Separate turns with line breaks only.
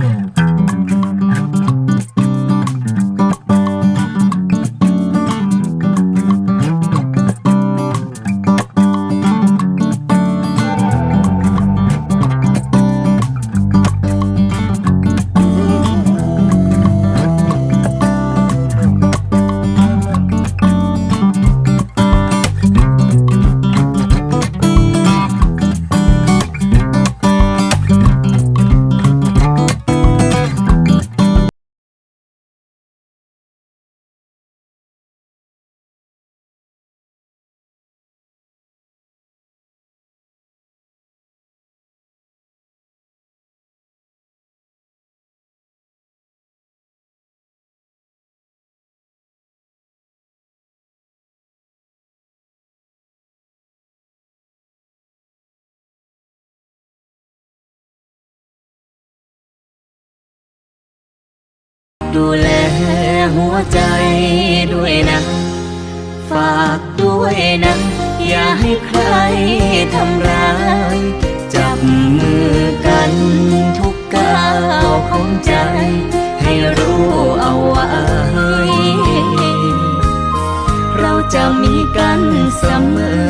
Yeah. ดูแลหัวใจด้วยนะ ฝากด้วยนะ อย่าให้ใครทำร้าย จับมือกันทุกก้าวของใจ ให้รู้เอาไว้ เราจะมีกันเสมอ